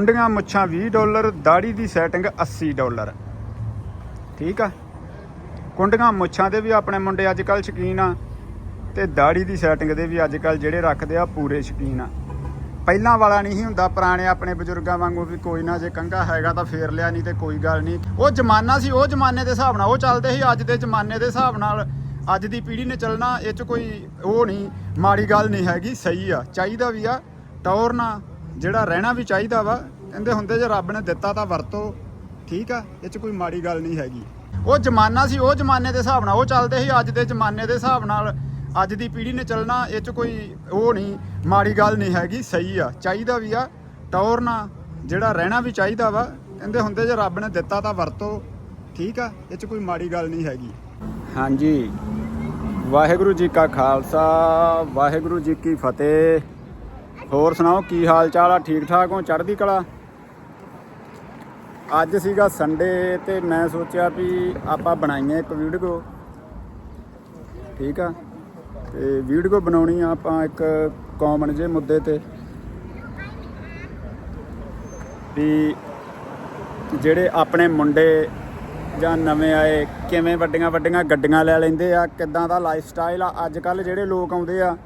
ਕੁੰਡੀਆਂ ਮੁੱਛਾਂ 20 ਡਾਲਰ, ਦਾੜੀ ਦੀ setting 80 dollar. ਠੀਕ ਆ? ਕੁੰਡੀਆਂ ਮੁੱਛਾਂ ਦੇ ਵੀ ਆਪਣੇ ਮੁੰਡੇ ਅੱਜ ਕੱਲ ਸ਼ਕੀਨ ਆ ਤੇ ਦਾੜੀ ਦੀ ਸੈਟਿੰਗ ਦੇ ਵੀ ਅੱਜ ਕੱਲ ਜਿਹੜੇ ਰੱਖਦੇ ਆ ਪੂਰੇ ਸ਼ਕੀਨ ਆ। ਪਹਿਲਾਂ ਵਾਲਾ ਨਹੀਂ ਸੀ ਹੁੰਦਾ, ਪੁਰਾਣੇ ਆਪਣੇ ਬਜ਼ੁਰਗਾਂ ਵਾਂਗੂ ਵੀ ਕੋਈ ਨਾ ਜੇ ਕੰਗਾ ਹੈਗਾ ਤਾਂ ਫੇਰ ਲਿਆ, ਨਹੀਂ ਤੇ ਕੋਈ ਗੱਲ ਨਹੀਂ। ਉਹ ਜ਼ਮਾਨਾ ਸੀ, ਉਹ ਜ਼ਮਾਨੇ ਦੇ ਹਿਸਾਬ ਨਾਲ, ਉਹ ਚੱਲਦੇ ਸੀ ਅੱਜ ਦੇ ਜ਼ਮਾਨੇ ਦੇ ਹਿਸਾਬ ਨਾਲ। ਅੱਜ ਦੀ ਪੀੜ੍ਹੀ ਨੇ ਚੱਲਣਾ, ਇਹ 'ਚ ਕੋਈ ਉਹ ਨਹੀਂ, ਮਾੜੀ ਗੱਲ ਨਹੀਂ ਹੈਗੀ, ਸਹੀ ਆ, ਚਾਹੀਦਾ ਵੀ ਆ ਟੌਰਨਾ ਜਿਹੜਾ ਰਹਿਣਾ ਵੀ ਚਾਹੀਦਾ ਵਾ, ਕਹਿੰਦੇ ਹੁੰਦੇ ਜੇ ਰੱਬ ਨੇ ਦਿੱਤਾ ਤਾਂ ਵਰਤੋ, ਠੀਕ ਆ? ਇਹ 'ਚ ਕੋਈ ਮਾੜੀ ਗੱਲ ਨਹੀਂ ਹੈਗੀ। ਉਹ ਜ਼ਮਾਨਾ ਸੀ, ਉਹ ਜ਼ਮਾਨੇ ਦੇ ਹਿਸਾਬ ਨਾਲ, ਉਹ ਚੱਲਦੇ ਸੀ ਅੱਜ ਦੇ ਜ਼ਮਾਨੇ ਦੇ ਹਿਸਾਬ ਨਾਲ, ਅੱਜ ਦੀ ਪੀੜ੍ਹੀ ਨੇ ਚੱਲਣਾ, ਇਹ 'ਚ ਕੋਈ ਉਹ ਨਹੀਂ, ਮਾੜੀ ਗੱਲ ਨਹੀਂ ਹੈਗੀ, ਸਹੀ ਆ, ਚਾਹੀਦਾ ਵੀ ਆ ਟੌਰਨਾ ਜਿਹੜਾ ਰਹਿਣਾ ਵੀ ਚਾਹੀਦਾ ਵਾ, ਕਹਿੰਦੇ ਹੁੰਦੇ ਜੇ ਰੱਬ ਨੇ ਦਿੱਤਾ ਤਾਂ ਵਰਤੋ, ਠੀਕ ਆ? ਇਹ 'ਚ ਕੋਈ ਮਾੜੀ ਗੱਲ ਨਹੀਂ ਹੈਗੀ। ਹਾਂਜੀ। ਵਾਹਿਗੁਰੂ ਜੀ ਕਾ ਖਾਲਸਾ, ਵਾਹਿਗੁਰੂ ਜੀ ਕੀ ਫਤਿਹ। ਹੋਰ ਸੁਣਾਓ, ਕੀ ਹਾਲ ਚਾਲ ਆ? ਠੀਕ ਠਾਕ ਹੋ? ਚੜ੍ਹਦੀ ਕਲਾ? ਅੱਜ ਸੀਗਾ ਸੰਡੇ ਤੇ ਮੈਂ ਸੋਚਿਆ ਵੀ ਆਪਾਂ ਬਣਾਈਏ ਇੱਕ ਵੀਡੀਓ ਠੀਕ ਆ? ਤੇ ਵੀਡੀਓ ਬਣਾਉਣੀ ਆ ਆਪਾਂ ਇੱਕ ਕਾਮਨ ਜੇ ਮੁੱਦੇ ਤੇ। ਵੀ ਜਿਹੜੇ ਆਪਣੇ ਮੁੰਡੇ ਜਾਂ ਨਵੇਂ ਆਏ, ਕਿਵੇਂ ਵੱਡੀਆਂ ਵੱਡੀਆਂ ਗੱਡੀਆਂ ਲੈ ਲੈਂਦੇ ਆ, ਕਿੱਦਾਂ ਦਾ ਲਾਈਫ ਸਟਾਈਲ ਆ, ਅੱਜ ਕੱਲ ਜਿਹੜੇ ਲੋਕ ਆਉਂਦੇ ਆ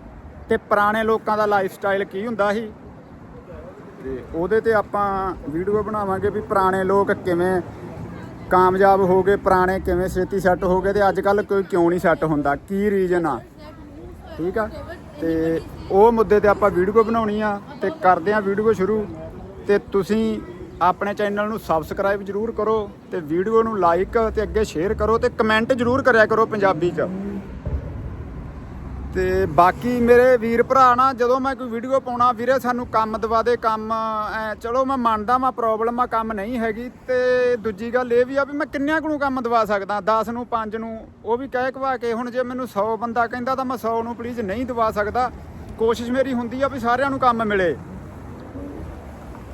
ਤੇ ਪੁਰਾਣੇ ਲੋਕਾਂ ਦਾ ਲਾਈਫ ਸਟਾਈਲ ਕੀ ਹੁੰਦਾ ਸੀ? ਤੇ ਉਹਦੇ ਤੇ ਆਪਾਂ ਵੀਡੀਓ ਬਣਾਵਾਂਗੇ ਵੀ ਪੁਰਾਣੇ ਲੋਕ ਕਿਵੇਂ ਕਾਮਯਾਬ ਹੋ ਗਏ, ਪੁਰਾਣੇ ਕਿਵੇਂ ਛੇਤੀ ਸੈੱਟ ਹੋ ਗਏ ਤੇ ਅੱਜ ਕੱਲ ਕੋਈ ਕਿਉਂ ਨਹੀਂ ਸੈੱਟ ਹੁੰਦਾ? ਕੀ ਰੀਜ਼ਨ ਆ? ਠੀਕ ਆ? ਤੇ ਉਹ ਮੁੱਦੇ ਤੇ ਆਪਾਂ ਵੀਡੀਓ ਬਣਾਉਣੀ ਆ ਤੇ ਕਰਦੇ ਆ ਵੀਡੀਓ ਸ਼ੁਰੂ। ਤੇ ਤੁਸੀਂ ਆਪਣੇ ਚੈਨਲ ਨੂੰ ਸਬਸਕ੍ਰਾਈਬ ਜਰੂਰ ਕਰੋ ਤੇ ਵੀਡੀਓ ਨੂੰ ਲਾਈਕ ਤੇ ਅੱਗੇ ਸ਼ੇਅਰ ਕਰੋ ਤੇ ਕਮੈਂਟ ਜਰੂਰ ਕਰਿਆ ਕਰੋ ਪੰਜਾਬੀ 'ਚ। ਤੇ ਬਾਕੀ ਮੇਰੇ ਵੀਰ ਭਰਾ ਨਾ, ਜਦੋਂ ਮੈਂ ਕੋਈ ਵੀਡੀਓ ਪਾਉਣਾ ਵੀਰੇ, ਸਾਨੂੰ ਕੰਮ ਦਵਾ ਦੇ, ਕੰਮ, ਐ, ਚਲੋ ਮੈਂ ਮੰਨਦਾ ਮੈਂ ਪ੍ਰੋਬਲਮ ਆ, ਕੰਮ ਨਹੀਂ ਹੈਗੀ। ਤੇ ਦੂਜੀ ਗੱਲ ਇਹ ਵੀ ਆ ਵੀ ਮੈਂ ਕਿੰਨਿਆਂ ਕੁ ਨੂੰ ਕੰਮ ਦਵਾ ਸਕਦਾ 10 ਨੂੰ 5 ਨੂੰ, ਉਹ ਵੀ ਕਹਿ ਕਵਾ ਕੇ, ਹੁਣ ਜੇ ਮੈਨੂੰ 100 ਬੰਦਾ ਕਹਿੰਦਾ ਤਾਂ ਮੈਂ 100 ਨੂੰ ਪਲੀਜ਼ ਨਹੀਂ ਦਵਾ ਸਕਦਾ। ਕੋਸ਼ਿਸ਼ ਮੇਰੀ ਹੁੰਦੀ ਆ ਵੀ ਸਾਰਿਆਂ ਨੂੰ ਕੰਮ ਮਿਲੇ।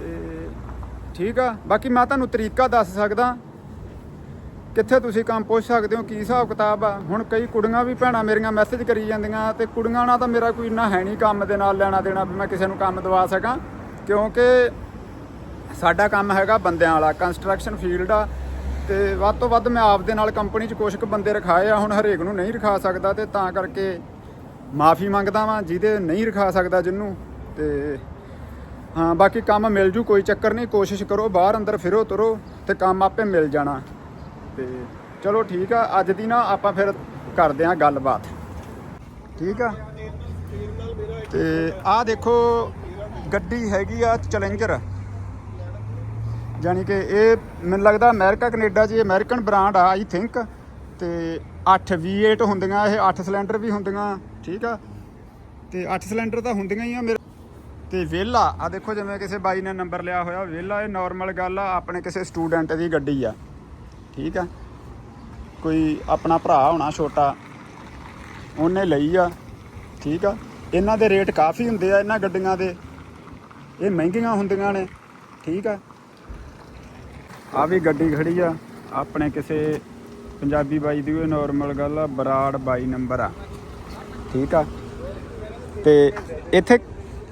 ਤੇ ਠੀਕ ਆ, ਬਾਕੀ ਮੈਂ ਤੁਹਾਨੂੰ ਤਰੀਕਾ ਦੱਸ ਸਕਦਾ। ਕਿੱਥੇ ਤੁਸੀਂ ਕੰਮ ਪੁੱਛ ਸਕਦੇ ਹੋ, ਕੀ ਹਿਸਾਬ ਕਿਤਾਬ ਆ? ਹੁਣ ਕਈ ਕੁੜੀਆਂ ਵੀ ਭੈਣਾਂ ਮੇਰੀਆਂ ਮੈਸੇਜ ਕਰੀ ਜਾਂਦੀਆਂ ਤੇ ਕੁੜੀਆਂ ਨਾਲ ਤਾਂ ਮੇਰਾ ਕੋਈ ਇੰਨਾ ਹੈ ਨਹੀਂ ਕੰਮ ਦੇ ਨਾਲ ਲੈਣਾ ਦੇਣਾ ਵੀ ਮੈਂ ਕਿਸੇ ਨੂੰ ਕੰਮ ਦਵਾ ਸਕਾਂ, ਕਿਉਂਕਿ ਸਾਡਾ ਕੰਮ ਹੈਗਾ ਬੰਦਿਆਂ ਵਾਲਾ ਕੰਸਟਰਕਸ਼ਨ ਫੀਲਡ ਆ ਤੇ ਵੱਧ ਤੋਂ ਵੱਧ ਮੈਂ ਆਪ ਦੇ ਨਾਲ ਕੰਪਨੀ 'ਚ ਕੁਝ ਕੁ ਬੰਦੇ ਰਖਾਏ ਆ, ਹੁਣ ਹਰੇਕ ਨੂੰ ਨਹੀਂ ਰਖਾ ਸਕਦਾ ਤੇ ਤਾਂ ਕਰਕੇ ਮਾਫੀ ਮੰਗਦਾ ਵਾਂ, ਜਿਹਦੇ ਨਹੀਂ ਰਖਾ ਸਕਦਾ ਜਿੰਨੂੰ ਤੇ ਹਾਂ, ਬਾਕੀ ਕੰਮ ਮਿਲ ਜੂ, ਕੋਈ ਚੱਕਰ ਨਹੀਂ, ਕੋਸ਼ਿਸ਼ ਕਰੋ, ਬਾਹਰ ਅੰਦਰ ਫਿਰੋ, ਤੁਰੋ ਤੇ ਕੰਮ ਆਪੇ ਮਿਲ ਜਾਣਾ। ਤੇ ਚਲੋ ਠੀਕ ਆ, ਅੱਜ ਦੀ ਨਾ ਆਪਾਂ ਫਿਰ ਕਰਦੇ ਆ ਗੱਲਬਾਤ। ਠੀਕ ਆ? ਤੇ ਆਹ ਦੇਖੋ, ਗੱਡੀ ਹੈਗੀ ਆ ਚੈਲੰਜਰ। ਯਾਨੀ ਕਿ ਇਹ ਮੈਨੂੰ ਲੱਗਦਾ ਅਮਰੀਕਾ, ਕੈਨੇਡਾ 'ਚ ਇਹ ਅਮਰੀਕਨ ਬ੍ਰਾਂਡ ਆ, ਆਈ ਥਿੰਕ। ਤੇ 8 V8 ਹੁੰਦੀਆਂ, ਇਹ 8 ਸਿਲੰਡਰ ਵੀ ਹੁੰਦੀਆਂ, ਠੀਕ ਆ? ਤੇ 8 ਸਿਲੰਡਰ ਤਾਂ ਹੁੰਦੀਆਂ ਹੀ ਆ ਮੇਰੇ ਤੇ ਵਿਹਲਾ, ਆ ਦੇਖੋ ਜਿਵੇਂ ਕਿਸੇ ਬਾਈ ਨੇ ਨੰਬਰ ਲਿਆ ਹੋਇਆ, ਵਿਹਲਾ ਇਹ ਨਾਰਮਲ ਗੱਲ ਆ, ਆਪਣੇ ਕਿਸੇ ਸਟੂਡੈਂਟ ਦੀ ਗੱਡੀ ਆ। ਠੀਕ ਆ? ਕੋਈ ਆਪਣਾ ਭਰਾ ਹੋਣਾ ਛੋਟਾ, ਉਹਨੇ ਲਈ ਆ, ਠੀਕ ਆ? ਇਹਨਾਂ ਦੇ ਰੇਟ ਕਾਫੀ ਹੁੰਦੇ ਆ ਇਹਨਾਂ ਗੱਡੀਆਂ ਦੇ। ਇਹ ਮਹਿੰਗੀਆਂ ਹੁੰਦੀਆਂ ਨੇ, ਠੀਕ ਆ? ਆ ਵੀ ਗੱਡੀ ਖੜੀ ਆ, ਆਪਣੇ ਕਿਸੇ ਪੰਜਾਬੀ ਬਾਈ ਦੀ ਉਹ ਨਾਰਮਲ ਗੱਲ ਆ, ਬਰਾੜ 22 ਨੰਬਰ ਆ, ਠੀਕ ਆ? ਤੇ ਇੱਥੇ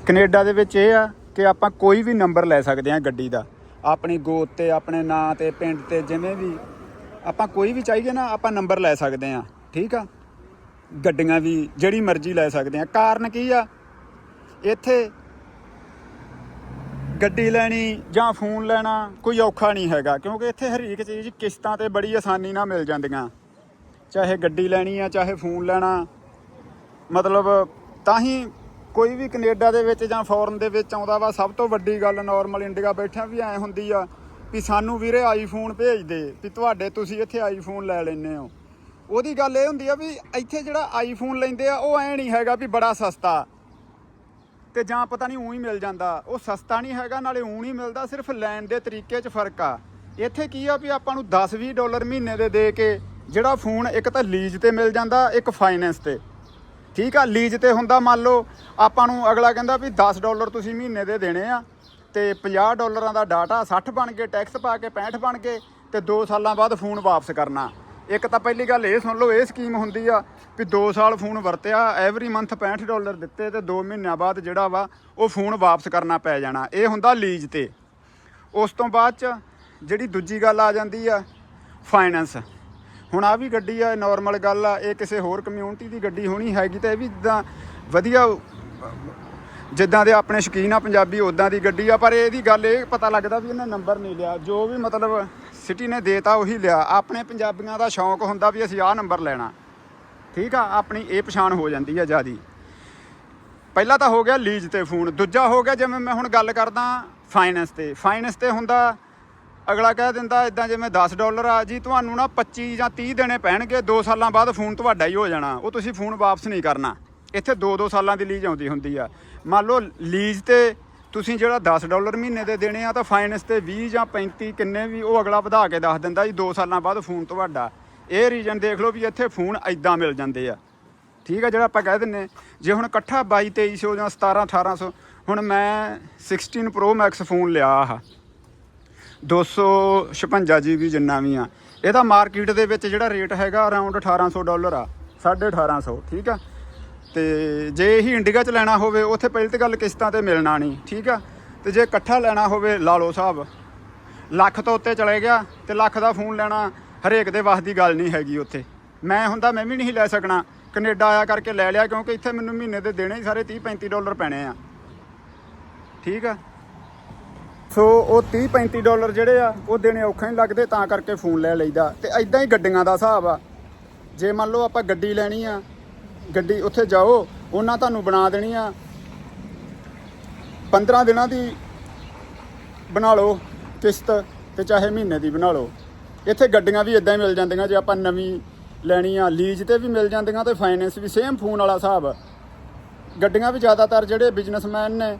ਕੈਨੇਡਾ ਦੇ ਵਿੱਚ ਇਹ ਆ ਕਿ ਆਪਾਂ ਕੋਈ ਵੀ ਨੰਬਰ ਲੈ ਸਕਦੇ ਆ ਗੱਡੀ ਦਾ। ਆਪਣੀ ਗੋਤ ਤੇ, ਆਪਣੇ ਨਾਂ ਤੇ, ਪਿੰਡ ਤੇ, ਜਿਵੇਂ ਵੀ। ਆਪਾਂ ਕੋਈ ਵੀ ਚਾਹੀਏ ਨਾ, ਆਪਾਂ ਨੰਬਰ ਲੈ ਸਕਦੇ ਆ ਠੀਕ ਆ? ਗੱਡੀਆਂ ਵੀ, ਜਿਹੜੀ ਮਰਜ਼ੀ ਲੈ ਸਕਦੇ ਆ ਕਾਰਨ ਕੀ ਆ? ਇੱਥੇ ਗੱਡੀ ਲੈਣੀ ਜਾਂ ਫੋਨ ਲੈਣਾ ਕੋਈ ਔਖਾ ਨਹੀਂ ਹੈਗਾ, ਕਿਉਂਕਿ ਇੱਥੇ ਹਰੇਕ ਚੀਜ਼ ਕਿਸ਼ਤਾਂ ਤੇ ਬੜੀ ਆਸਾਨੀ ਨਾਲ ਮਿਲ ਜਾਂਦੀਆਂ। ਚਾਹੇ ਗੱਡੀ ਲੈਣੀ ਆ, ਚਾਹੇ ਫੋਨ ਲੈਣਾ। ਮਤਲਬ ਤਾਂ ਹੀ ਕੋਈ ਵੀ ਕੈਨੇਡਾ ਦੇ ਵਿੱਚ ਜਾਂ ਫੋਰਨ ਦੇ ਵਿੱਚ ਆਉਂਦਾ ਵਾ, ਸਭ ਤੋਂ ਵੱਡੀ ਗੱਲ ਨਾਰਮਲ ਇੰਡੀਆ ਬੈਠਿਆਂ ਵੀ ਐ ਹੁੰਦੀ ਆ ਵੀ ਸਾਨੂੰ ਵੀਰੇ ਆਈਫੋਨ ਭੇਜ ਦੇ ਵੀ ਤੁਹਾਡੇ ਤੁਸੀਂ ਇੱਥੇ ਆਈਫੋਨ ਲੈ ਲੈਨੇ ਹੋ। ਉਹਦੀ ਗੱਲ ਇਹ ਹੁੰਦੀ ਆ ਵੀ ਇੱਥੇ ਜਿਹੜਾ ਆਈਫੋਨ ਲੈਂਦੇ ਆ, ਉਹ ਐ ਨਹੀਂ ਹੈਗਾ ਵੀ ਬੜਾ ਸਸਤਾ। ਤੇ ਜਾਂ ਪਤਾ ਨਹੀਂ ਊਂ ਹੀ ਮਿਲ ਜਾਂਦਾ। ਉਹ ਸਸਤਾ ਨਹੀਂ ਹੈਗਾ, ਨਾਲੇ ਊਂ ਨਹੀਂ ਮਿਲਦਾ, ਸਿਰਫ ਲੈਣ ਦੇ ਤਰੀਕੇ 'ਚ ਫ਼ਰਕ ਆ। ਇੱਥੇ ਕੀ ਆ ਵੀ ਆਪਾਂ ਨੂੰ 10-20 ਡਾਲਰ ਮਹੀਨੇ ਦੇ ਦੇ ਕੇ ਜਿਹੜਾ ਫੋਨ ਇੱਕ ਤਾਂ ਲੀਜ਼ ਤੇ ਮਿਲ ਜਾਂਦਾ, ਇੱਕ ਫਾਈਨੈਂਸ ਤੇ। ਠੀਕ ਆ, ਲੀਜ਼ ਤੇ ਹੁੰਦਾ ਮੰਨ ਲਓ, ਆਪਾਂ ਨੂੰ ਅਗਲਾ ਕਹਿੰਦਾ ਵੀ 10 ਡਾਲਰ ਤੁਸੀਂ ਮਹੀਨੇ ਦੇ ਦੇਣੇ ਆ, ਤੇ 50 ਡਾਲਰਾਂ ਦਾ ਡਾਟਾ 60 ਬਣ ਕੇ, ਟੈਕਸ ਪਾ ਕੇ 65 ਬਣ ਕੇ, ਤੇ 2 ਸਾਲਾਂ ਬਾਅਦ ਫੋਨ ਵਾਪਸ ਕਰਨਾ। ਇੱਕ ਤਾਂ ਪਹਿਲੀ ਗੱਲ ਇਹ ਸੁਣ ਲਓ, ਇਹ ਸਕੀਮ ਹੁੰਦੀ ਆ ਵੀ 2 ਸਾਲ ਫੋਨ ਵਰਤਿਆ ਐਵਰੀ ਮੰਥ 65 ਡਾਲਰ ਦਿੱਤੇ ਤੇ 2 ਮਹੀਨਿਆਂ ਬਾਅਦ ਜਿਹੜਾ ਵਾ, ਉਹ ਫੋਨ ਵਾਪਸ ਕਰਨਾ ਪੈ ਜਾਣਾ। ਇਹ ਹੁੰਦਾ ਲੀਜ਼ ਤੇ। ਉਸ ਤੋਂ ਬਾਅਦ ਚ ਜਿਹੜੀ ਦੂਜੀ ਗੱਲ ਆ ਜਾਂਦੀ ਆ ਫਾਈਨੈਂਸ ਹੁਣ ਆ ਵੀ ਗੱਡੀ ਆ ਨਾਰਮਲ ਗੱਲ ਆ, ਇਹ ਕਿਸੇ ਹੋਰ ਕਮਿਊਨਿਟੀ ਦੀ ਗੱਡੀ ਹੋਣੀ ਹੈਗੀ ਤਾਂ ਇਹ ਵੀ ਜਿੱਦਾਂ ਵਧੀਆ, ਜਿੱਦਾਂ ਦੇ ਆਪਣੇ ਸ਼ੌਕੀਨ ਆ ਪੰਜਾਬੀ ਉਦਾਂ ਦੀ ਗੱਡੀ ਆ, ਪਰ ਇਹਦੀ ਗੱਲ ਇਹ ਪਤਾ ਲੱਗਦਾ ਵੀ ਇਹਨੇ ਨੰਬਰ ਨਹੀਂ ਲਿਆ, ਜੋ ਵੀ ਮਤਲਬ ਸਿਟੀ ਨੇ ਦੇਤਾ ਉਹੀ ਲਿਆ। ਆਪਣੇ ਪੰਜਾਬੀਆਂ ਦਾ ਸ਼ੌਂਕ ਹੁੰਦਾ ਵੀ ਅਸੀਂ ਆਹ ਨੰਬਰ ਲੈਣਾ। ਠੀਕ ਆ, ਆਪਣੀ ਇਹ ਪਛਾਣ ਹੋ ਜਾਂਦੀ ਆ ਜਿਆਦੀ। ਪਹਿਲਾ ਤਾਂ ਹੋ ਗਿਆ ਲੀਜ਼ ਤੇ ਫੋਨ, ਦੂਜਾ ਹੋ ਗਿਆ ਜਿਵੇਂ ਮੈਂ ਹੁਣ ਗੱਲ ਕਰਦਾ ਫਾਈਨੈਂਸ ਤੇ। ਫਾਈਨੈਂਸ ਤੇ ਹੁੰਦਾ ਅਗਲਾ ਕਹਿ ਦਿੰਦਾ ਇਦਾਂ ਜਿਵੇਂ 10 ਡਾਲਰ ਆ, ਜੀ ਤੁਹਾਨੂੰ ਨਾ 25 ਜਾਂ 30 ਦੇਣੇ ਪੈਣਗੇ 2 ਸਾਲਾਂ ਬਾਅਦ ਫੋਨ ਤੁਹਾਡਾ ਹੀ ਹੋ ਜਾਣਾ। ਉਹ ਤੁਸੀਂ ਫੋਨ ਵਾਪਸ ਨਹੀਂ ਕਰਨਾ। ਇੱਥੇ 2-2 ਸਾਲਾਂ ਦੀ ਲੀਜ਼ ਆਉਂਦੀ ਹੁੰਦੀ ਆ। ਮੰਨ ਲਓ, ਲੀਜ਼ ਤੇ ਤੁਸੀਂ ਜਿਹੜਾ 10 ਡਾਲਰ ਮਹੀਨੇ ਦੇ ਦੇਣੇ ਆ, ਤਾਂ ਫਾਈਨੈਂਸ ਤੇ 20 ਜਾਂ 35 ਕਿੰਨੇ ਵੀ, ਉਹ ਅਗਲਾ ਵਧਾ ਕੇ ਦੱਸ ਦਿੰਦਾ ਜੀ 2 ਸਾਲਾਂ ਬਾਅਦ ਫੋਨ ਤੁਹਾਡਾ। ਇਹ ਰੀਜਨ ਦੇਖ ਲਓ ਵੀ ਇੱਥੇ ਫੋਨ ਐਦਾਂ ਮਿਲ ਜਾਂਦੇ ਆ। ਠੀਕ ਆ, ਜਿਹੜਾ ਆਪਾਂ ਕਹਿ ਦਿੰਨੇ ਜੇ ਹੁਣ ਇਕੱਠਾ 22 2300 ਜਾਂ 17 1800 ਹੁਣ ਮੈਂ 16 ਪ੍ਰੋ ਮੈਕਸ ਫੋਨ ਲਿਆ ਆਹ। 256 GB ਜਿੰਨਾ ਵੀ ਆ। ਇਹਦਾ ਮਾਰਕੀਟ ਦੇ ਵਿੱਚ ਜਿਹੜਾ ਰੇਟ ਹੈਗਾ ਅਰਾਊਂਡ 1800 ਡਾਲਰ ਆ 1850 ਠੀਕ ਆ? ਤੇ ਜੇ ਇਹੀ ਇੰਡੀਆ ਚ ਲੈਣਾ ਹੋਵੇ, ਉੱਥੇ ਪਹਿਲੀ ਤਾਂ ਗੱਲ ਕਿਸ਼ਤਾਂ ਤੇ ਮਿਲਣਾ ਨਹੀਂ, ਠੀਕ ਆ? ਤੇ ਜੇ ਇਕੱਠਾ ਲੈਣਾ ਹੋਵੇ, ਲਾ ਲਓ ਸਾਹਿਬ ਲੱਖ ਤੋਂ ਉੱਤੇ ਚਲੇ ਗਿਆ ਤੇ ਲੱਖ ਦਾ ਫੋਨ ਲੈਣਾ ਹਰੇਕ ਦੇ ਵੱਸ ਦੀ ਗੱਲ ਨਹੀਂ ਹੈਗੀ ਉੱਥੇ। ਮੈਂ ਹੁੰਦਾ ਮੈਂ ਵੀ ਨਹੀਂ ਲੈ ਸਕਣਾ। ਕੈਨੇਡਾ ਆਇਆ ਕਰਕੇ ਲੈ ਲਿਆ ਕਿਉਂਕਿ ਇੱਥੇ ਮੈਨੂੰ ਮਹੀਨੇ ਦੇ ਦੇਣੇ ਹੀ ਸਾਰੇ 30 35 ਡਾਲਰ ਪੈਣੇ ਆ। ਠੀਕ ਆ? ਸੋ ਉਹ 30 35 ਡਾਲਰ ਜਿਹੜੇ ਆ, ਉਹ ਦੇਣੇ ਔਖੇ ਨਹੀਂ ਲੱਗਦੇ, ਤਾਂ ਕਰਕੇ ਫੋਨ ਲੈ ਲਈਦਾ। ਤੇ ਐਦਾਂ ਹੀ ਗੱਡੀਆਂ ਦਾ ਹਿਸਾਬ ਆ। ਜੇ ਮੰਨ ਲਓ ਆਪਾਂ ਗੱਡੀ ਲੈਣੀ ਆ, ਗੱਡੀ ਉੱਥੇ ਜਾਓ, ਉਹਨਾਂ ਤੁਹਾਨੂੰ ਬਣਾ ਦੇਣੀ ਆ। 15 ਦਿਨਾਂ ਦੀ ਬਣਾ ਲਓ ਕਿਸ਼ਤ ਤੇ ਚਾਹੇ ਮਹੀਨੇ ਦੀ ਬਣਾ ਲਓ। ਇੱਥੇ ਗੱਡੀਆਂ ਵੀ ਇਦਾਂ ਹੀ ਮਿਲ ਜਾਂਦੀਆਂ, ਜੇ ਆਪਾਂ ਨਵੀਂ ਲੈਣੀ ਆ, ਲੀਜ਼ ਤੇ ਵੀ ਮਿਲ ਜਾਂਦੀਆਂ ਤੇ ਫਾਈਨੈਂਸ ਵੀ ਸੇਮ ਫੋਨ ਵਾਲਾ ਹਿਸਾਬ ਗੱਡੀਆਂ ਵੀ ਜ਼ਿਆਦਾਤਰ ਜਿਹੜੇ ਬਿਜ਼ਨਸਮੈਨ ਨੇ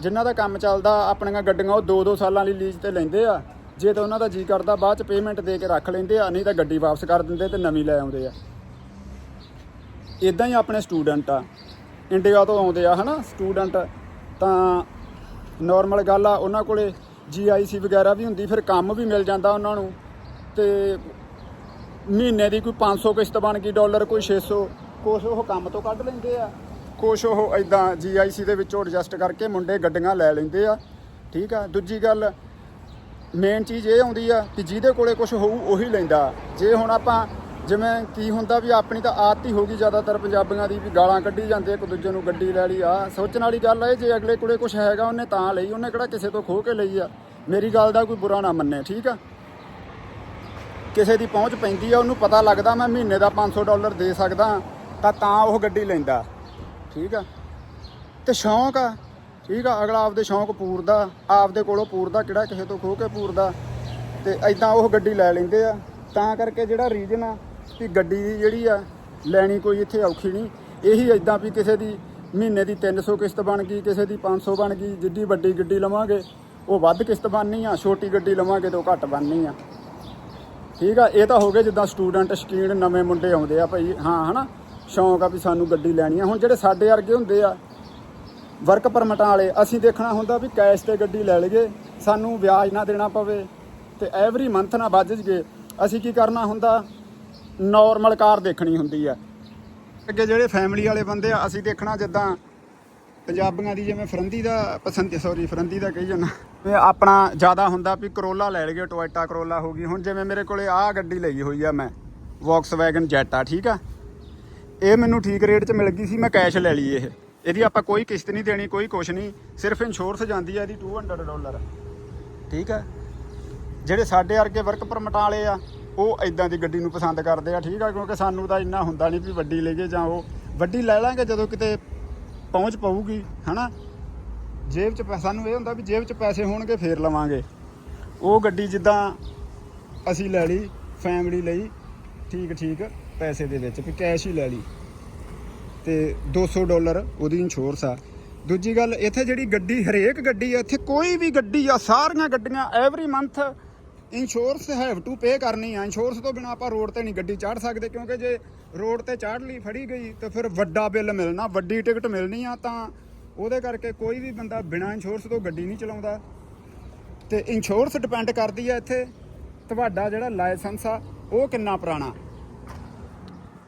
ਜਿਨ੍ਹਾਂ ਦਾ ਕੰਮ ਚੱਲਦਾ, ਆਪਣੀਆਂ ਗੱਡੀਆਂ ਉਹ 2-2 ਸਾਲਾਂ ਲਈ ਲੀਜ਼ ਤੇ ਲੈਂਦੇ ਆ। ਜੇ ਤਾਂ ਉਹਨਾਂ ਦਾ ਜੀ ਕਰਦਾ, ਬਾਅਦ ਚ ਪੇਮੈਂਟ ਦੇ ਕੇ ਰੱਖ ਲੈਂਦੇ ਆ, ਨਹੀਂ ਤਾਂ ਗੱਡੀ ਵਾਪਸ ਕਰ ਦਿੰਦੇ ਤੇ ਨਵੀਂ ਲੈ ਆਉਂਦੇ ਆ। ਇਦਾਂ ਹੀ ਆਪਣੇ ਸਟੂਡੈਂਟ ਆ। ਇੰਡੀਆ ਤੋਂ ਆਉਂਦੇ ਆ, ਹਨਾ ਸਟੂਡੈਂਟ ਤਾਂ ਨਾਰਮਲ ਗੱਲ ਆ, ਉਹਨਾਂ ਕੋਲੇ ਜੀਆਈਸੀ ਵਗੈਰਾ ਵੀ ਹੁੰਦੀ, ਫਿਰ ਕੰਮ ਵੀ ਮਿਲ ਜਾਂਦਾ ਉਹਨਾਂ ਨੂੰ। ਤੇ ਮਹੀਨੇ ਦੀ ਕੋਈ 500 ਕਿਸ਼ਤ ਬਣ ਗਈ, ਡਾਲਰ ਕੋਈ 600 ਕੁਛ ਉਹ ਕੰਮ ਤੋਂ ਕੱਢ ਲੈਂਦੇ ਆ। ਕੁਛ ਉਹ ਇਦਾਂ ਜੀਆਈਸੀ ਦੇ ਵਿੱਚੋਂ ਐਡਜਸਟ ਕਰਕੇ ਮੁੰਡੇ ਗੱਡੀਆਂ ਲੈ ਲੈਂਦੇ ਆ। ਠੀਕ ਆ। ਦੂਜੀ ਗੱਲ ਮੇਨ ਚੀਜ਼ ਇਹ ਆਉਂਦੀ ਆ ਕਿ ਜਿਹਦੇ ਕੋਲੇ ਕੁਝ ਹੋਊ ਉਹੀ ਲੈਂਦਾ। ਜੇ ਹੁਣ ਆਪਾਂ ਜਿਵੇਂ ਕੀ ਹੁੰਦਾ ਵੀ ਆਪਣੀ ਤਾਂ ਆਦਤ ਹੀ ਹੋ ਗਈ ਜ਼ਿਆਦਾਤਰ ਪੰਜਾਬੀਆਂ ਦੀ ਵੀ ਗਾਲਾਂ ਕੱਢੀ ਜਾਂਦੇ ਇੱਕ ਦੂਜੇ ਨੂੰ ਗੱਡੀ ਲੈ ਲਈ। ਆ ਸੋਚਣ ਵਾਲੀ ਗੱਲ ਹੈ ਜੇ ਅਗਲੇ ਕੋਲੇ ਕੁਝ ਹੈਗਾ ਉਹਨੇ ਤਾਂ ਲਈ, ਉਹਨੇ ਕਿਹੜਾ ਕਿਸੇ ਤੋਂ ਖੋਹ ਕੇ ਲਈ ਆ। ਮੇਰੀ ਗੱਲ ਦਾ ਕੋਈ ਬੁਰਾ ਨਾ ਮੰਨੇ, ਠੀਕ ਆ? ਕਿਸੇ ਦੀ ਪਹੁੰਚ ਪੈਂਦੀ ਆ, ਉਹਨੂੰ ਪਤਾ ਲੱਗਦਾ ਮੈਂ ਮਹੀਨੇ ਦਾ 500 ਡਾਲਰ ਦੇ ਸਕਦਾ, ਤਾਂ ਤਾਂ ਉਹ ਗੱਡੀ ਲੈਂਦਾ। ਠੀਕ ਆ? ਤੇ ਸ਼ੌਂਕ ਆ, ਠੀਕ ਆ? ਅਗਲਾ ਆਪਦੇ ਸ਼ੌਂਕ ਪੂਰਦਾ, ਆਪਦੇ ਕੋਲੋਂ ਪੂਰਦਾ, ਕਿਹੜਾ ਕਿਸੇ ਤੋਂ ਖੋਹ ਕੇ ਪੂਰਦਾ। ਤੇ ਐਦਾਂ ਉਹ ਗੱਡੀ ਲੈ ਲੈਂਦੇ ਆ। ਤਾਂ ਕਰਕੇ ਜਿਹੜਾ ਰੀਜਨ ਆ ਵੀ ਗੱਡੀ ਦੀ ਜਿਹੜੀ ਆ, ਲੈਣੀ ਕੋਈ ਇੱਥੇ ਔਖੀ ਨਹੀਂ। ਇਹੀ ਐਦਾਂ ਵੀ ਕਿਸੇ ਦੀ ਮਹੀਨੇ ਦੀ 300 ਕਿਸ਼ਤ ਬਣ ਗਈ, ਕਿਸੇ ਦੀ 500 ਬਣ ਗਈ, ਜਿੱਡੀ ਵੱਡੀ ਗੱਡੀ ਲਵਾਂਗੇ, ਉਹ ਵੱਧ ਕਿਸ਼ਤ ਬਣਨੀ ਆ, ਛੋਟੀ ਗੱਡੀ ਲਵਾਂਗੇ ਤਾਂ ਉਹ ਘੱਟ ਬਣਨੀ ਆ। ਠੀਕ ਆ? ਇਹ ਤਾਂ ਹੋ ਗਏ ਜਿੱਦਾਂ ਸਟੂਡੈਂਟ ਸ਼ਕੀਨ ਨਵੇਂ ਮੁੰਡੇ ਆਉਂਦੇ ਆ ਭਾਈ, ਹਾਂ, ਹਨਾ? ਸ਼ੌਂਕ ਆ ਵੀ ਸਾਨੂੰ ਗੱਡੀ ਲੈਣੀ ਆ। ਹੁਣ ਜਿਹੜੇ ਸਾਡੇ ਵਰਗੇ ਹੁੰਦੇ ਆ ਵਰਕ ਪਰਮਿਟਾਂ ਵਾਲੇ, ਅਸੀਂ ਦੇਖਣਾ ਹੁੰਦਾ ਵੀ ਕੈਸ਼ ਤੇ ਗੱਡੀ ਲੈ ਲਈਏ, ਸਾਨੂੰ ਵਿਆਜ ਨਾ ਦੇਣਾ ਪਵੇ ਤੇ ਐਵਰੀ ਮੰਥ ਨਾ ਵੱਜ ਜਗੇ ਅਸੀਂ ਕੀ ਕਰਨਾ ਹੁੰਦਾ? ਨਾਰਮਲ ਕਾਰ ਦੇਖਣੀ ਹੁੰਦੀ ਆ। ਅੱਗੇ ਜਿਹੜੇ ਫੈਮਿਲੀ ਵਾਲੇ ਬੰਦੇ ਆ, ਅਸੀਂ ਦੇਖਣਾ ਜਿੱਦਾਂ ਪੰਜਾਬੀਆਂ ਦੀ ਜਿਵੇਂ ਫਰੰਦੀ ਦਾ ਪਸੰਦ ਸੌਰੀ ਫਰੰਦੀ ਦਾ ਕਹੀ ਜਾਂਦਾ। ਤੇ ਆਪਣਾ ਜ਼ਿਆਦਾ ਹੁੰਦਾ ਵੀ ਕਰੋਲਾ ਲੈ ਲਈਏ ਟੋਇਟਾ ਕਰੋਲਾ ਹੋ ਗਈ। ਹੁਣ ਜਿਵੇਂ ਮੇਰੇ ਕੋਲੇ ਆਹ ਗੱਡੀ ਲਈ ਹੋਈ ਆ ਮੈਂ ਵੌਕਸਵੈਗਨ ਜੈਟ ਆ ਠੀਕ ਆ? ਇਹ ਮੈਨੂੰ ਠੀਕ ਰੇਟ 'ਚ ਮਿਲ ਗਈ ਸੀ, ਮੈਂ ਕੈਸ਼ ਲੈ ਲਈ ਇਹ। ਇਹਦੀ ਆਪਾਂ ਕੋਈ ਕਿਸ਼ਤ ਨਹੀਂ ਦੇਣੀ, ਕੋਈ ਕੁਛ ਨਹੀਂ। ਸਿਰਫ ਇੰਸ਼ੋਰੈਂਸ ਜਾਂਦੀ ਆ, ਇਹਦੀ 200 ਡਾਲਰ ਠੀਕ ਹੈ ਜਿਹੜੇ ਸਾਡੇ ਵਰਗੇ ਵਰਕ ਪਰਮਿਟਾਂ ਵਾਲੇ ਆ, ਉਹ ਇਦਾਂ ਦੀ ਗੱਡੀ ਨੂੰ ਪਸੰਦ ਕਰਦੇ ਆ, ਠੀਕ ਆ? ਕਿਉਂਕਿ ਸਾਨੂੰ ਤਾਂ ਇੰਨਾ ਹੁੰਦਾ ਨਹੀਂ ਵੀ ਵੱਡੀ ਲਈਏ ਜਾਂ ਉਹ ਵੱਡੀ ਲੈ ਲਾਂਗੇ ਜਦੋਂ ਕਿਤੇ ਪਹੁੰਚ ਪਊਗੀ, ਹਨਾ? ਜੇਬ 'ਚ ਪੈਸਾ ਨੂੰ ਇਹ ਹੁੰਦਾ ਵੀ ਜੇਬ 'ਚ ਪੈਸੇ ਹੋਣਗੇ, ਫੇਰ ਲਵਾਂਗੇ। ਉਹ ਗੱਡੀ ਜਿੱਦਾਂ ਅਸੀਂ ਲੈ ਲਈ ਫੈਮਿਲੀ ਲਈ, ਠੀਕ ਠੀਕ। ਪੈਸੇ ਦੇ ਵਿੱਚ ਵੀ ਕੈਸ਼ ਹੀ ਲੈ ਲਈ। ਤੇ 200 ਡਾਲਰ ਉਹਦੀ ਇੰਸ਼ੋਰੈਂਸ ਆ। ਦੂਜੀ ਗੱਲ, ਇੱਥੇ ਜਿਹੜੀ ਗੱਡੀ, ਹਰੇਕ ਗੱਡੀ ਆ, ਇੱਥੇ ਕੋਈ ਵੀ ਗੱਡੀ ਆ, ਸਾਰੀਆਂ ਗੱਡੀਆਂ every month insurance have to pay ਕਰਨੀ ਆ। ਇੰਸ਼ੋਰੈਂਸ ਤੋਂ ਬਿਨਾ ਆਪਾਂ ਰੋਡ ਤੇ ਨਹੀਂ ਗੱਡੀ ਚਾੜ ਸਕਦੇ, ਕਿਉਂਕਿ ਜੇ ਰੋਡ ਤੇ ਚਾੜ ਲਈ, ਫੜੀ ਗਈ, ਤਾਂ ਫਿਰ ਵੱਡਾ ਬਿੱਲ ਮਿਲਣਾ, ਵੱਡੀ ਟਿਕਟ ਮਿਲਣੀ ਆ ਤਾਂ ਉਹਦੇ ਕਰਕੇ ਕੋਈ ਵੀ ਬੰਦਾ ਬਿਨਾ ਇੰਸ਼ੋਰੈਂਸ ਤੋਂ ਗੱਡੀ ਨਹੀਂ ਚਲਾਉਂਦਾ। ਤੇ ਇੰਸ਼ੋਰੈਂਸ ਡਿਪੈਂਡ ਕਰਦੀ ਆ ਇੱਥੇ, ਤੁਹਾਡਾ ਜਿਹੜਾ ਲਾਇਸੈਂਸ ਆ, ਉਹ ਕਿੰਨਾ ਪੁਰਾਣਾ?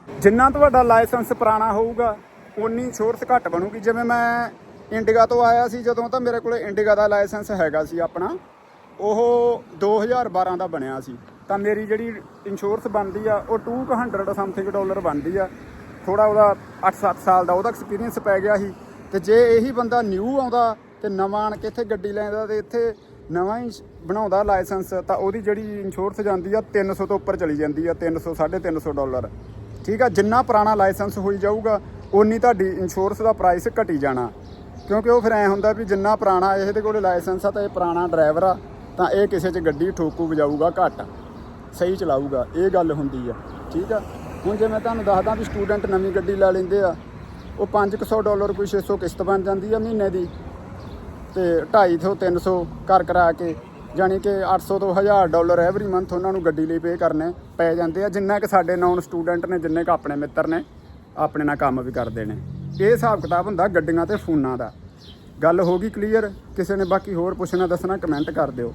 ਜਿੰਨਾ ਤੁਹਾਡਾ ਲਾਇਸੈਂਸ ਪੁਰਾਣਾ ਹੋਊਗਾ ਉਨੀ ਇੰਸ਼ੋਰੈਂਸ ਘੱਟ ਬਣੂਗੀ। ਜਿਵੇਂ ਮੈਂ ਇੰਡੀਗਾ ਤੋਂ ਆਇਆ ਸੀ, ਜਦੋਂ ਤਾਂ ਮੇਰੇ ਕੋਲੇ ਇੰਡੀਗਾ ਦਾ ਲਾਇਸੈਂਸ ਹੈਗਾ ਸੀ ਆਪਣਾ, ਉਹ 2012 ਦਾ ਬਣਿਆ ਸੀ। ਤਾਂ ਮੇਰੀ ਜਿਹੜੀ ਇੰਸ਼ੋਰੈਂਸ ਬਣਦੀ ਆ, ਉਹ 200 ਸਮਥਿੰਗ ਡਾਲਰ ਬਣਦੀ ਆ। ਥੋੜਾ ਉਹਦਾ 8-7 ਸਾਲ ਦਾ ਉਹਦਾ ਐਕਸਪੀਰੀਅੰਸ ਪੈ ਗਿਆ ਸੀ। ਤੇ ਜੇ ਇਹੀ ਬੰਦਾ ਨਿਊ ਆਉਂਦਾ, ਤੇ ਨਵਾਂ ਆਣ ਕੇ ਇੱਥੇ ਗੱਡੀ ਲੈਂਦਾ ਤੇ ਇੱਥੇ ਨਵਾਂ ਹੀ ਬਣਾਉਂਦਾ ਲਾਇਸੈਂਸ, ਤਾਂ ਉਹਦੀ ਜਿਹੜੀ ਇੰਸ਼ੋਰੈਂਸ ਜਾਂਦੀ ਆ 300 ਤੋਂ ਉੱਪਰ ਚਲੀ ਜਾਂਦੀ ਆ 300 350 ਡਾਲਰ ਠੀਕ ਆ, ਜਿੰਨਾ ਪੁਰਾਣਾ ਲਾਇਸੈਂਸ ਹੋਈ ਜਾਊਗਾ ਉਨੀ ਤੁਹਾਡੀ ਇੰਸ਼ੋਰੈਂਸ ਦਾ ਪ੍ਰਾਈਸ ਘਟੀ ਜਾਣਾ। ਕਿਉਂਕਿ ਉਹ ਫਿਰ ਐ ਹੁੰਦਾ ਵੀ ਜਿੰਨਾ ਪੁਰਾਣਾ ਇਹਦੇ ਕੋਲ ਲਾਇਸੈਂਸ ਆ ਤਾਂ ਇਹ ਪੁਰਾਣਾ ਡਰਾਈਵਰ ਆ, ਤਾਂ ਇਹ ਕਿਸੇ 'ਚ ਗੱਡੀ ਠੋਕੂ ਵਜਾਊਗਾ ਘੱਟ, ਸਹੀ ਚਲਾਊਗਾ, ਇਹ ਗੱਲ ਹੁੰਦੀ ਆ, ਠੀਕ ਆ? ਹੁਣ ਜੇ ਮੈਂ ਤੁਹਾਨੂੰ ਦੱਸਦਾ ਵੀ ਸਟੂਡੈਂਟ ਨਵੀਂ ਗੱਡੀ ਲੈ ਲੈਂਦੇ ਆ, ਉਹ 500 ਡਾਲਰ ਕੋਈ 600 ਕਿਸ਼ਤ ਬਣ ਜਾਂਦੀ ਆ ਮਹੀਨੇ ਦੀ, ਤੇ 250 ਤੋਂ 300 ਕਰ ਕਰਾ ਕੇ ਯਾਨੀ ਕਿ 800 ਤੋਂ 1000 ਡਾਲਰ ਐਵਰੀ ਮੰਥ ਉਹਨਾਂ ਨੂੰ ਗੱਡੀ ਲਈ ਪੇ ਕਰਨੇ ਪੈ ਜਾਂਦੇ ਆ, ਜਿੰਨਾ ਕਿ ਸਾਡੇ ਨੌਨ ਸਟੂਡੈਂਟ ਨੇ, ਜਿੰਨੇ ਕਿ ਆਪਣੇ ਮਿੱਤਰ ਨੇ, ਆਪਣੇ ਨਾਲ ਕੰਮ ਵੀ ਕਰਦੇ ਨੇ। ਇਹ ਹਿਸਾਬ ਕਿਤਾਬ ਹੁੰਦਾ ਗੱਡੀਆਂ ਤੇ ਫੋਨਾਂ ਦਾ। ਗੱਲ ਹੋ ਗਈ ਕਲੀਅਰ ਕਿਸੇ ਨੇ ਬਾਕੀ ਹੋਰ ਪੁੱਛਣਾ ਦੱਸਣਾ ਕਮੈਂਟ ਕਰ ਦਿਓ।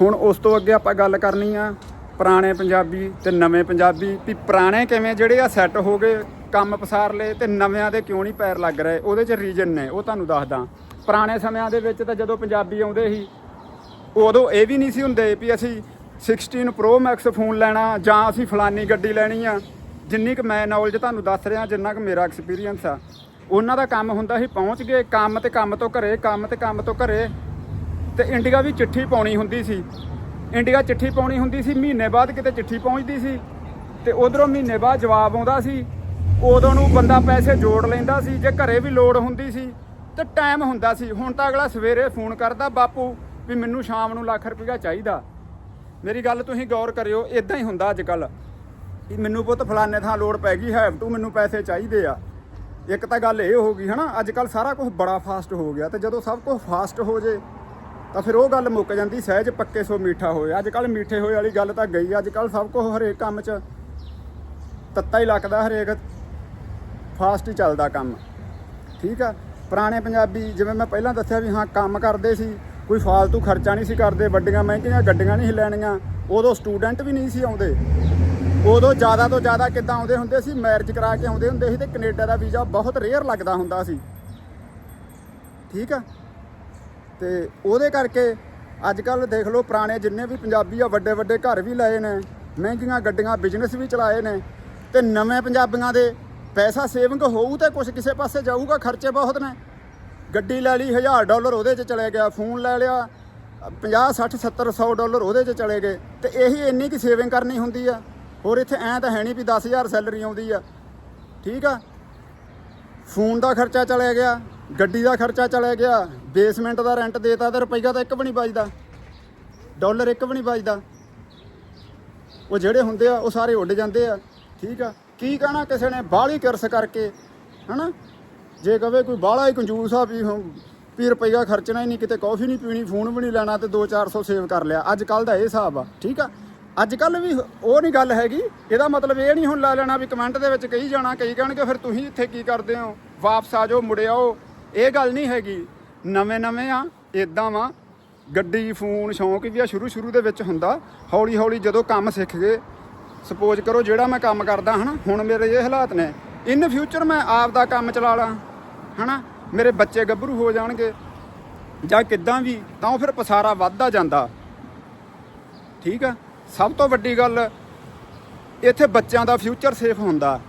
ਹੁਣ ਉਸ ਤੋਂ ਅੱਗੇ ਆਪਾਂ ਗੱਲ ਕਰਨੀ ਆ, ਪੁਰਾਣੇ ਪੰਜਾਬੀ ਤੇ ਨਵੇਂ ਪੰਜਾਬੀ। ਵੀ ਪੁਰਾਣੇ ਕਿਵੇਂ? ਜਿਹੜੇ ਆ ਸੈੱਟ ਹੋ ਗਏ, ਕੰਮ ਪਸਾਰ ਲਏ ਤੇ ਨਵਿਆਂ ਦੇ ਕਿਉਂ ਨਹੀਂ ਪੈਰ ਲੱਗ ਰਹੇ? ਉਹਦੇ 'ਚ ਰੀਜਨ ਨੇ, ਉਹ ਤੁਹਾਨੂੰ ਦੱਸਦਾ। ਪੁਰਾਣੇ ਸਮਿਆਂ ਦੇ ਵਿੱਚ ਤਾਂ ਜਦੋਂ ਪੰਜਾਬੀ ਆਉਂਦੇ ਸੀ ਉਦੋਂ ਇਹ ਵੀ ਨਹੀਂ ਸੀ ਹੁੰਦੇ ਵੀ ਅਸੀਂ 16 ਪ੍ਰੋ ਮੈਕਸ ਫੋਨ ਲੈਣਾ ਜਾਂ ਅਸੀਂ ਫਲਾਨੀ ਗੱਡੀ ਲੈਣੀ ਆ। ਜਿੰਨੀ ਕੁ ਮੈਂ ਨੌਲੇਜ ਤੁਹਾਨੂੰ ਦੱਸ ਰਿਹਾ, ਜਿੰਨਾ ਕੁ ਮੇਰਾ ਐਕਸਪੀਰੀਅੰਸ ਆ। ਉਹਨਾਂ ਦਾ ਕੰਮ ਹੁੰਦਾ ਸੀ ਪਹੁੰਚ ਗਏ, ਕੰਮ ਤੇ ਕੰਮ ਤੋਂ ਘਰੇ, ਕੰਮ ਤੇ ਕੰਮ ਤੋਂ ਘਰੇ। ਤੇ ਇੰਡੀਆ ਵੀ ਚਿੱਠੀ ਪਾਉਣੀ ਹੁੰਦੀ ਸੀ। ਇੰਡੀਆ ਚਿੱਠੀ ਪਾਉਣੀ ਹੁੰਦੀ ਸੀ, ਮਹੀਨੇ ਬਾਅਦ ਕਿਤੇ ਚਿੱਠੀ ਪਹੁੰਚਦੀ ਸੀ। ਤੇ ਉਧਰੋਂ ਮਹੀਨੇ ਬਾਅਦ ਜਵਾਬ ਆਉਂਦਾ ਸੀ। ਉਦੋਂ ਨੂੰ ਬੰਦਾ ਪੈਸੇ ਜੋੜ ਲੈਂਦਾ ਸੀ, ਜੇ ਘਰੇ ਵੀ ਲੋੜ ਹੁੰਦੀ ਸੀ, ਤੇ ਟਾਈਮ ਹੁੰਦਾ ਸੀ। ਹੁਣ ਤਾਂ ਅਗਲਾ ਸਵੇਰੇ ਫੋਨ ਕਰਦਾ, ਬਾਪੂ ਵੀ ਮੈਨੂੰ ਸ਼ਾਮ ਨੂੰ ਲੱਖ ਰੁਪਇਆ ਚਾਹੀਦਾ। ਮੇਰੀ ਗੱਲ ਤੁਸੀਂ ਗੌਰ ਕਰਿਓ ਇਦਾਂ ਹੀ ਹੁੰਦਾ ਅੱਜ ਕੱਲ ਮੈਨੂੰ ਪੁੱਤ ਫਲਾਣੇ ਥਾਂ ਲੋੜ ਪੈ ਗਈ ਹੈਵ ਟੂ ਮੈਨੂੰ ਪੈਸੇ ਚਾਹੀਦੇ ਆ। ਇੱਕ ਤਾਂ ਗੱਲ ਇਹ ਹੋ ਗਈ, ਹਨਾ ਅੱਜ ਕੱਲ ਸਾਰਾ ਕੁਝ ਬੜਾ ਫਾਸਟ ਹੋ ਗਿਆ ਤੇ ਜਦੋਂ ਸਭ ਕੁਝ ਫਾਸਟ ਹੋ ਜੇ, ਤਾਂ ਫਿਰ ਉਹ ਗੱਲ ਮੁੱਕ ਜਾਂਦੀ, ਸਹਿਜ ਪੱਕੇ ਸੋ ਮੀਠਾ ਹੋਏ। ਅੱਜ ਕੱਲ ਮਿੱਠੇ ਹੋਏ ਵਾਲੀ ਗੱਲ ਤਾਂ ਗਈ ਅੱਜ ਕੱਲ ਸਭ ਕੁਝ ਹਰੇਕ ਕੰਮ 'ਚ ਤੱਤਾ ਹੀ ਲੱਗਦਾ, ਹਰੇਕ ਫਾਸਟ ਹੀ ਚੱਲਦਾ ਕੰਮ। ਠੀਕ ਆ? ਪੁਰਾਣੇ ਪੰਜਾਬੀ, ਜਿਵੇਂ ਮੈਂ ਪਹਿਲਾਂ ਦੱਸਿਆ ਵੀ ਹਾਂ, ਕੰਮ ਕਰਦੇ ਸੀ ਕੋਈ ਫਾਲਤੂ ਖਰਚਾ ਨਹੀਂ ਸੀ ਕਰਦੇ, ਵੱਡੀਆਂ ਮਹਿੰਗੀਆਂ ਗੱਡੀਆਂ ਨਹੀਂ ਸੀ ਲੈਣੀਆਂ, ਉਦੋਂ ਸਟੂਡੈਂਟ ਵੀ ਨਹੀਂ ਸੀ ਆਉਂਦੇ। ਉਦੋਂ ਜ਼ਿਆਦਾ ਤੋਂ ਜ਼ਿਆਦਾ ਕਿੱਦਾਂ ਆਉਂਦੇ ਹੁੰਦੇ ਸੀ? ਮੈਰਿਜ ਕਰਾ ਕੇ ਆਉਂਦੇ ਹੁੰਦੇ ਸੀ ਤੇ ਕੈਨੇਡਾ ਦਾ ਵੀਜ਼ਾ ਬਹੁਤ ਰੇਅਰ ਲੱਗਦਾ ਹੁੰਦਾ ਸੀ। ਠੀਕ ਆ? ਤੇ ਉਹਦੇ ਕਰਕੇ ਅੱਜ ਕੱਲ ਦੇਖ ਲਓ ਪੁਰਾਣੇ ਜਿੰਨੇ ਵੀ ਪੰਜਾਬੀ ਆ ਵੱਡੇ ਵੱਡੇ ਘਰ ਵੀ ਲਏ ਨੇ, ਮਹਿੰਗੀਆਂ ਗੱਡੀਆਂ ਬਿਜ਼ਨਸ ਵੀ ਚਲਾਏ ਨੇ, ਤੇ ਨਵੇਂ ਪੰਜਾਬੀਆਂ ਦੇ ਪੈਸਾ ਸੇਵਿੰਗ ਹੋਊ ਤੇ ਕੁਝ ਕਿਸੇ ਪਾਸੇ ਜਾਊਗਾ, ਖਰਚੇ ਬਹੁਤ ਨੇ। ਗੱਡੀ ਲੈ ਲਈ 1000 ਡਾਲਰ ਉਹਦੇ 'ਚ ਚਲੇ ਗਿਆ, ਫੋਨ ਲੈ ਲਿਆ 50 60 70 100 ਡਾਲਰ ਉਹਦੇ 'ਚ ਚਲੇ ਗਏ। ਤੇ ਇਹੀ ਇੰਨੀ ਕੀ ਸੇਵਿੰਗ ਕਰਨੀ ਹੁੰਦੀ ਆ। ਹੋਰ ਇੱਥੇ ਐਂ ਤਾਂ ਹੈ ਨਹੀਂ ਵੀ 10000 ਸੈਲਰੀ ਆਉਂਦੀ ਆ। ਠੀਕ ਆ? ਫੋਨ ਦਾ ਖਰਚਾ ਚਲੇ ਗਿਆ, ਗੱਡੀ ਦਾ ਖਰਚਾ ਚਲੇ ਗਿਆ ਬੇਸਮੈਂਟ ਦਾ ਰੈਂਟ ਦੇਤਾ ਤੇ ਰੁਪਈਆ ਤਾਂ ਇੱਕ ਵੀ ਨਹੀਂ ਬਚਦਾ। ਡਾਲਰ ਇੱਕ ਵੀ ਨਹੀਂ ਬਚਦਾ। ਉਹ ਜਿਹੜੇ ਹੁੰਦੇ ਆ, ਉਹ ਸਾਰੇ ਉੱਡ ਜਾਂਦੇ ਆ। ਠੀਕ ਆ? ਕੀ ਕਹਣਾ ਕਿਸੇ ਨੇ? ਬਾਹਲੀ ਕਿਰਸ ਕਰਕੇ, ਹਨਾ? ਜੇ ਕਵੇ ਕੋਈ ਬਾਹਲਾ ਹੀ ਕੰਜੂਸ ਆ ਵੀ ਹੁਣ ਵੀ ਰੁਪਈਆ ਖਰਚਣਾ ਹੀ ਨਹੀਂ, ਕਿਤੇ ਕਾਫੀ ਨਹੀਂ ਪੀਣੀ, ਫੋਨ ਵੀ ਨਹੀਂ ਲੈਣਾ ਤੇ 2-400 ਸੇਵ ਕਰ ਲਿਆ। ਅੱਜ ਕੱਲ ਦਾ ਇਹ ਹਿਸਾਬ ਆ, ਠੀਕ ਆ? ਅੱਜ ਕੱਲ ਵੀ ਉਹ ਨਹੀਂ ਗੱਲ ਹੈਗੀ। ਇਹਦਾ ਮਤਲਬ ਇਹ ਨਹੀਂ ਹੁਣ ਲਾ ਲੈਣਾ ਵੀ ਕਮੈਂਟ ਦੇ ਵਿੱਚ ਕਹੀ ਜਾਣਾ ਕਈ ਕਹਿਣਗੇ ਫਿਰ ਤੁਸੀਂ ਇੱਥੇ ਕੀ ਕਰਦੇ ਹੋ? ਵਾਪਸ ਆ ਜਾਓ, ਮੁੜ ਆਓ। ਇਹ ਗੱਲ ਨਹੀਂ ਹੈਗੀ। ਨਵੇਂ ਨਵੇਂ ਆ ਇਦਾਂ ਵਾ। ਗੱਡੀ, ਫੋਨ, ਸ਼ੌਂਕ ਵੀ ਆ ਸ਼ੁਰੂ ਸ਼ੁਰੂ ਦੇ ਵਿੱਚ ਹੁੰਦਾ। ਹੌਲੀ ਹੌਲੀ ਜਦੋਂ ਕੰਮ ਸਿੱਖ ਗਏ ਸਪੋਜ਼ ਕਰੋ ਜਿਹੜਾ ਮੈਂ ਕੰਮ ਕਰਦਾ ਹਨਾ, ਹੁਣ ਮੇਰੇ ਇਹ ਹਾਲਾਤ ਨੇ। ਇਨ ਫਿਊਚਰ ਮੈਂ ਆਪ ਦਾ ਕੰਮ ਚਲਾ ਲਾਂ। ਹਨਾ? ਮੇਰੇ ਬੱਚੇ ਗੱਭਰੂ ਹੋ ਜਾਣਗੇ। ਜਾਂ ਕਿੱਦਾਂ ਵੀ, ਤਾਂ ਉਹ ਫਿਰ ਪਸਾਰਾ ਵੱਧਦਾ ਜਾਂਦਾ। ਠੀਕ ਆ? ਸਭ ਤੋਂ ਵੱਡੀ ਗੱਲ, ਇੱਥੇ ਬੱਚਿਆਂ ਦਾ ਫਿਊਚਰ ਸੇਫ ਹੁੰਦਾ।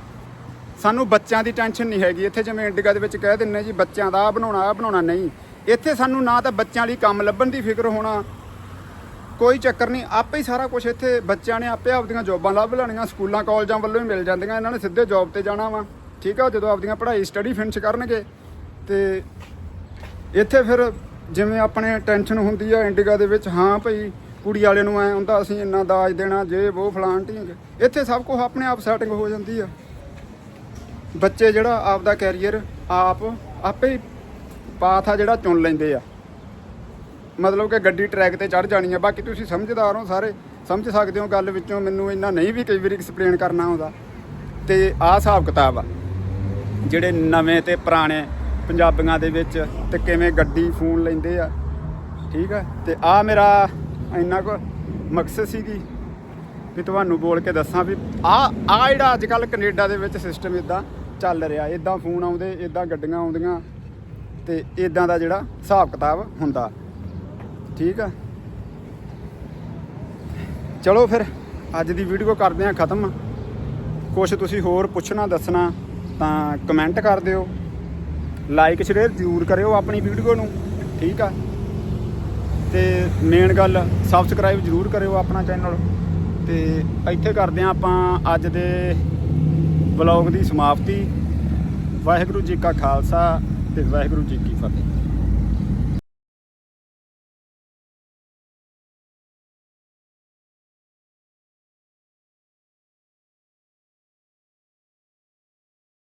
ਸਾਨੂੰ ਬੱਚਿਆਂ ਦੀ ਟੈਨਸ਼ਨ ਨਹੀਂ ਹੈਗੀ। ਇੱਥੇ ਜਿਵੇਂ ਇੰਡੀਆ ਦੇ ਵਿੱਚ ਕਹਿ ਦਿੰਨੇ ਜੀ, ਬੱਚਿਆਂ ਦਾ ਆ ਬਣਾਉਣਾ ਆ ਬਣਾਉਣਾ ਨਹੀਂ। ਇੱਥੇ ਸਾਨੂੰ ਨਾ ਤਾਂ ਬੱਚਿਆਂ ਲਈ ਕੰਮ ਲੱਭਣ ਦੀ ਫਿਕਰ ਹੋਣਾ। ਕੋਈ ਚੱਕਰ ਨਹੀਂ। ਆਪੇ ਹੀ ਸਾਰਾ ਕੁਝ ਇੱਥੇ ਬੱਚਿਆਂ ਨੇ ਆਪੇ ਆਪਦੀਆਂ ਜੌਬਾਂ ਲੱਭ ਲੈਣੀਆਂ। ਸਕੂਲਾਂ, ਕਾਲਜਾਂ ਵੱਲੋਂ ਹੀ ਮਿਲ ਜਾਂਦੀਆਂ। ਇਹਨਾਂ ਨੇ ਸਿੱਧੇ ਜੌਬ ਤੇ ਜਾਣਾ ਵਾ। ਠੀਕ ਆ, ਜਦੋਂ ਆਪਦੀਆਂ ਪੜ੍ਹਾਈ ਸਟੱਡੀ ਫਿਨਿਸ਼ ਕਰਨਗੇ, ਤੇ ਇੱਥੇ ਫਿਰ ਜਿਵੇਂ ਆਪਣੇ ਟੈਨਸ਼ਨ ਹੁੰਦੀ ਆ ਇੰਡੀਆ ਦੇ ਵਿੱਚ, ਹਾਂ ਭਈ ਕੁੜੀ ਵਾਲੇ ਨੂੰ ਐ ਹੁੰਦਾ, ਅਸੀਂ ਇੰਨਾ ਦਾਜ ਦੇਣਾ, ਜੇ ਉਹ ਫਲਾਣ ਢੀਂਗ। ਇੱਥੇ ਸਭ ਕੁਝ ਆਪਣੇ ਆਪ ਸੈਟਿੰਗ ਹੋ ਜਾਂਦੀ ਆ। ਬੱਚੇ ਜਿਹੜਾ ਆਪ ਦਾ ਕੈਰੀਅਰ ਆਪ ਆਪੇ ਹੀ ਪਾਥ ਆ ਜਿਹੜਾ ਚੁਣ ਲੈਂਦੇ ਆ। ਮਤਲਬ ਕਿ ਗੱਡੀ ਟਰੈਕ ਤੇ ਚੜ ਜਾਣੀ ਆ, ਬਾਕੀ ਤੁਸੀਂ ਸਮਝਦਾਰ ਹੋ ਸਾਰੇ, ਸਮਝ ਸਕਦੇ ਹੋ ਗੱਲ ਵਿੱਚੋਂ, ਮੈਨੂੰ ਇੰਨਾ ਨਹੀਂ ਵੀ ਕਈ ਵਾਰੀ ਐਕਸਪਲੇਨ ਕਰਨਾ ਆਉਂਦਾ। ਤੇ ਆਹ ਹਿਸਾਬ ਕਿਤਾਬ ਆ। ਜਿਹੜੇ ਨਵੇਂ ਤੇ ਪੁਰਾਣੇ ਪੰਜਾਬੀਆਂ ਦੇ ਵਿੱਚ ਤੇ ਕਿਵੇਂ ਗੱਡੀ, ਫੋਨ ਲੈਂਦੇ ਆ। ਠੀਕ ਆ? ਤੇ ਆ ਮੇਰਾ ਇੰਨਾ ਕੁ ਮਕਸਦ ਸੀਗੀ ਵੀ ਤੁਹਾਨੂੰ ਬੋਲ ਕੇ ਦੱਸਾਂ ਵੀ ਆ ਆ ਜਿਹੜਾ ਅੱਜ ਕੱਲ ਕੈਨੇਡਾ ਦੇ ਵਿੱਚ ਸਿਸਟਮ ਇਦਾਂ ਚੱਲ ਰਿਹਾ। ਇਦਾਂ ਫੋਨ ਆਉਂਦੇ ਇਦਾਂ ਗੱਡੀਆਂ ਆਉਂਦੀਆਂ ਤੇ ਇਦਾਂ ਦਾ ਜਿਹੜਾ ਹਿਸਾਬ ਕਿਤਾਬ ਹੁੰਦਾ। ਠੀਕ ਆ? ਚਲੋ ਫਿਰ, ਅੱਜ ਦੀ ਵੀਡੀਓ ਕਰਦੇ ਹਾਂ ਖਤਮ। ਕੁਝ ਤੁਸੀਂ ਹੋਰ ਪੁੱਛਣਾ, ਦੱਸਣਾ ਤਾਂ ਕਮੈਂਟ ਕਰ ਦਿਓ। ਲਾਈਕ ਸ਼ੇਅਰ ਜ਼ਰੂਰ ਕਰਿਓ ਆਪਣੀ ਵੀਡੀਓ ਨੂੰ, ਠੀਕ ਆ? ਤੇ ਮੇਨ ਗੱਲ ਸਬਸਕ੍ਰਾਈਬ ਜ਼ਰੂਰ ਕਰਿਓ ਆਪਣਾ ਚੈਨਲ ਤੇ ਇੱਥੇ ਕਰਦੇ ਹਾਂ ਆਪਾਂ ਅੱਜ ਦੇ ਵਲੌਗ ਦੀ ਸਮਾਪਤੀ। ਵਾਹਿਗੁਰੂ ਜੀ ਕਾ ਖਾਲਸਾ ਤੇ ਵਾਹਿਗੁਰੂ ਜੀ ਕੀ ਫਤਿਹ।